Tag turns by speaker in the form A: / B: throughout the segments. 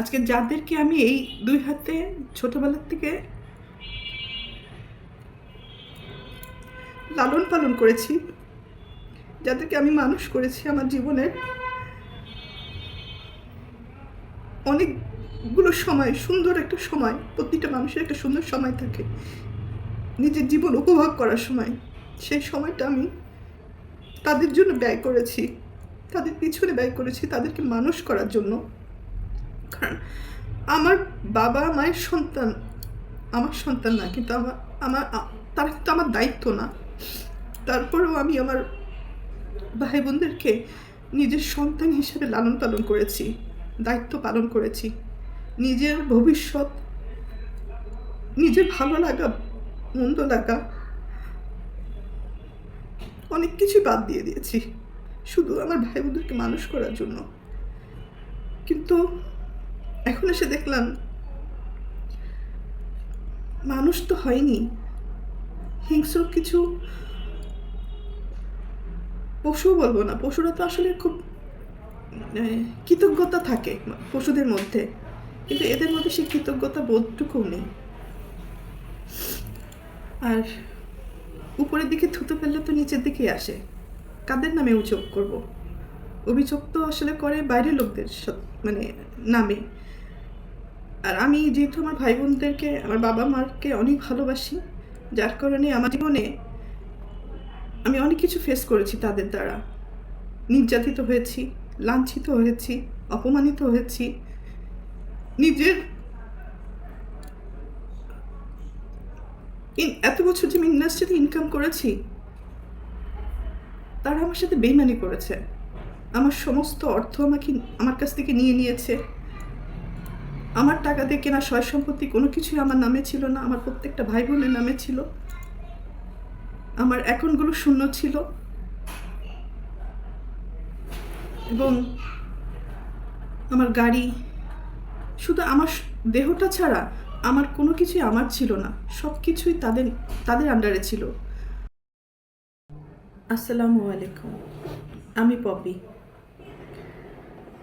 A: আজকে যাদেরকে আমি এই দুই হাতে ছোটবেলার থেকে লালন পালন করেছি, যাদেরকে আমি মানুষ করেছি আমার জীবনের অনেকগুলো সময়, সুন্দর একটা সময়, প্রতিটা মানুষের একটা সুন্দর সময় থাকে। নিজের জীবন উপভোগ করার সময়, সেই সময়টা আমি তাদের জন্য ব্যয় করেছি, তাদের পিছনে ব্যয় করেছি, তাদেরকে মানুষ করার জন্য। কারণ আমার বাবা মায়ের সন্তান, আমার সন্তান না, কিন্তু আমার আমার তারা কিন্তু আমার দায়িত্ব না। তারপরেও আমি আমার ভাই বোনদেরকে নিজের সন্তান হিসেবে লালন পালন করেছি, দায়িত্ব পালন করেছি। নিজের ভবিষ্যৎ, নিজের ভালো লাগা, মন্দ লাগা, অনেক কিছু বাদ দিয়ে দিয়েছি। শুধু আমার ভাই বোনদেরকে মানুষ করার জন্য। কিন্তু এখন এসে দেখলাম, মানুষ তো হয়নি। হিংস্র কিছু পশু বলব না, পশুরা তো আসলে খুব কৃতজ্ঞতা থাকে পশুদের মধ্যে। কিন্তু এদের মধ্যে সেই কৃতজ্ঞতা বোধটুকু নেই। আর উপরের দিকে থুতু ফেললে তো নিচের দিকেই আসে। কাদের নামে অভিযোগ করব? অভিযোগ তো আসলে করে বাইরের লোকদের মানে নামে। আর আমি যেহেতু আমার ভাই বোনদেরকে আমার বাবা মাকে অনেক ভালোবাসি, যার কারণে আমার জীবনে আমি অনেক কিছু ফেস করেছি তাদের দ্বারা। নির্যাতিত হয়েছি, লাঞ্ছিত হয়েছি, অপমানিত হয়েছি। নিজের এত বছর যে আমি ইন্ডাস্ট্রিতে ইনকাম করেছি, তারা আমার সাথে বেইমানি করেছে। আমার সমস্ত অর্থ আমাকে আমার কাছ থেকে নিয়ে নিয়েছে। আমার টাকা দিয়ে কেনা সয় সম্পত্তি কোনো কিছুই আমার নামে ছিল না, আমার প্রত্যেকটা ভাই বোনের নামে ছিল। আমার অ্যাকাউন্টগুলো শূন্য ছিল। এবং আমার গাড়ি, শুধু আমার দেহটা ছাড়া আমার কোনো কিছুই আমার ছিল না সব কিছুই তাদের তাদের আন্ডারে ছিল। আসসালামু আলাইকুম, আমি পপি।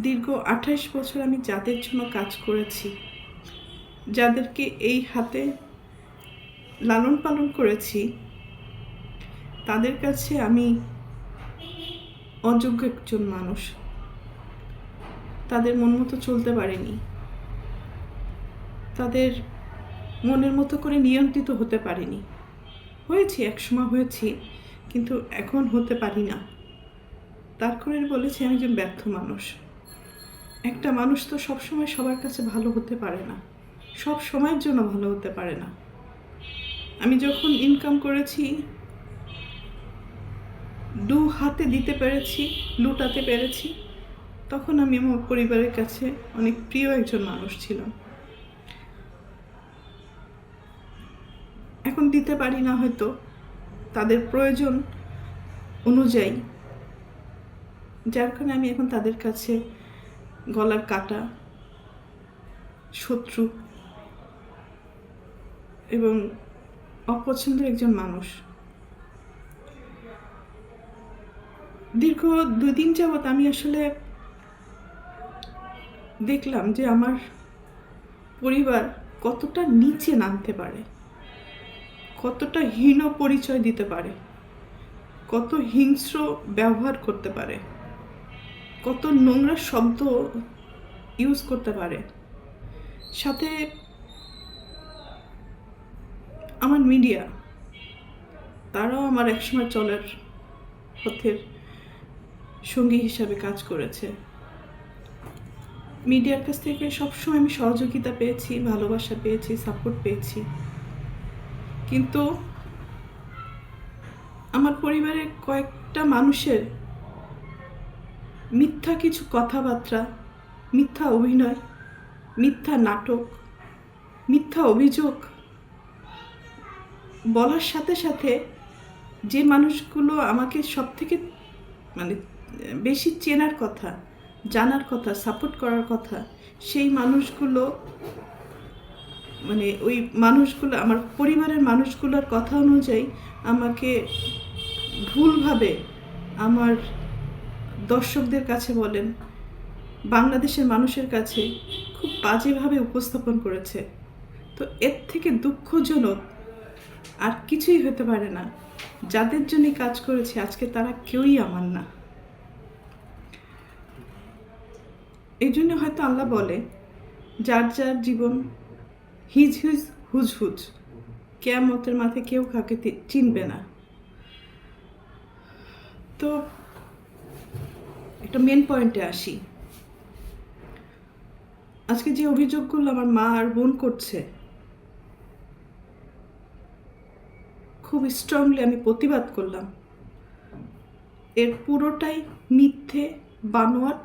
A: দীর্ঘ আঠাশ বছর আমি যাদের জন্য কাজ করেছি, যাদেরকে এই হাতে লালন পালন করেছি, তাদের কাছে আমি অযোগ্য একজন মানুষ। তাদের মন মতো চলতে পারিনি। তাদের মনের মতো করে নিয়ন্ত্রিত হতে পারিনি। হয়েছি, একসময় হয়েছি, কিন্তু এখন হতে পারি না। তার করে বলেছি, আমি একজন ব্যর্থ মানুষ। একটা মানুষ তো সবসময় সবার কাছে ভালো হতে পারে না। সব সময়ের জন্য ভালো হতে পারে না। আমি যখন ইনকাম করেছি, দু হাতে দিতে পেরেছি, লুটাতে পেরেছি, তখন আমি আমার পরিবারের কাছে অনেক প্রিয় একজন মানুষ ছিলাম। এখন দিতে পারি না হয়তো, তাদের প্রয়োজন অনুযায়ী। যার কারণে আমি এখন তাদের কাছে গলার কাটা, শত্রু এবং অপছন্দের একজন মানুষ। দীর্ঘ দুই দিন যাবৎ আমি আসলে দেখলাম যে আমার পরিবার কতটা নিচে নামতে পারে, কতটা হীন পরিচয় দিতে পারে, কত হিংস্র ব্যবহার করতে পারে। কত নোংরা শব্দ ইউজ করতে পারে। সাথে আমার মিডিয়া, তারাও আমার একসময় চলার পথের সঙ্গী হিসাবে কাজ করেছে। মিডিয়ার কাছ থেকে সবসময় আমি সহযোগিতা পেয়েছি, ভালোবাসা পেয়েছি সাপোর্ট পেয়েছি। কিন্তু আমার পরিবারের কয়েকটা মানুষের মিথ্যা কিছু কথাবার্তা, মিথ্যা অভিনয়, মিথ্যা নাটক, মিথ্যা অভিযোগ বলার সাথে সাথে যে মানুষগুলো আমাকে সব থেকে মানে বেশি চেনার কথা, জানার কথা সাপোর্ট করার কথা, সেই মানুষগুলো মানে ওই মানুষগুলো, আমার পরিবারের মানুষগুলোর কথা অনুযায়ী আমাকে ভুলভাবে আমার দর্শকদের কাছে বলেন, বাংলাদেশের মানুষের কাছে খুব বাজেভাবে উপস্থাপন করেছে। তো এর থেকে দুঃখজনক আর কিছুই হতে পারে না। যাদের জন্য কাজ করেছে, আজকে তারা কেউই আমার না। এই জন্য হয়তো আল্লাহ বলে, যার যার জীবন হিজ হিজ হুজ হুজ, কেয়ামতের মাথায় কেউ তি- চিনবে না। তো একটা মেন পয়েন্টে আসি। আজকে যে অভিযোগগুলো আমার মা আর বোন করছে, খুব স্ট্রংলি আমি প্রতিবাদ করলাম। এর পুরোটাই মিথ্যে, বানোয়াট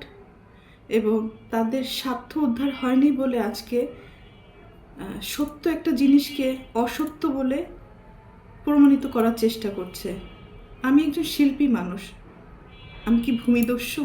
A: এবং তাদের স্বার্থ উদ্ধার হয়নি বলে আজকে সত্য একটা জিনিসকে অসত্য বলে প্রমাণিত করার চেষ্টা করছে। আমি একজন শিল্পী মানুষ। আমি কি ভূমিদস্যু?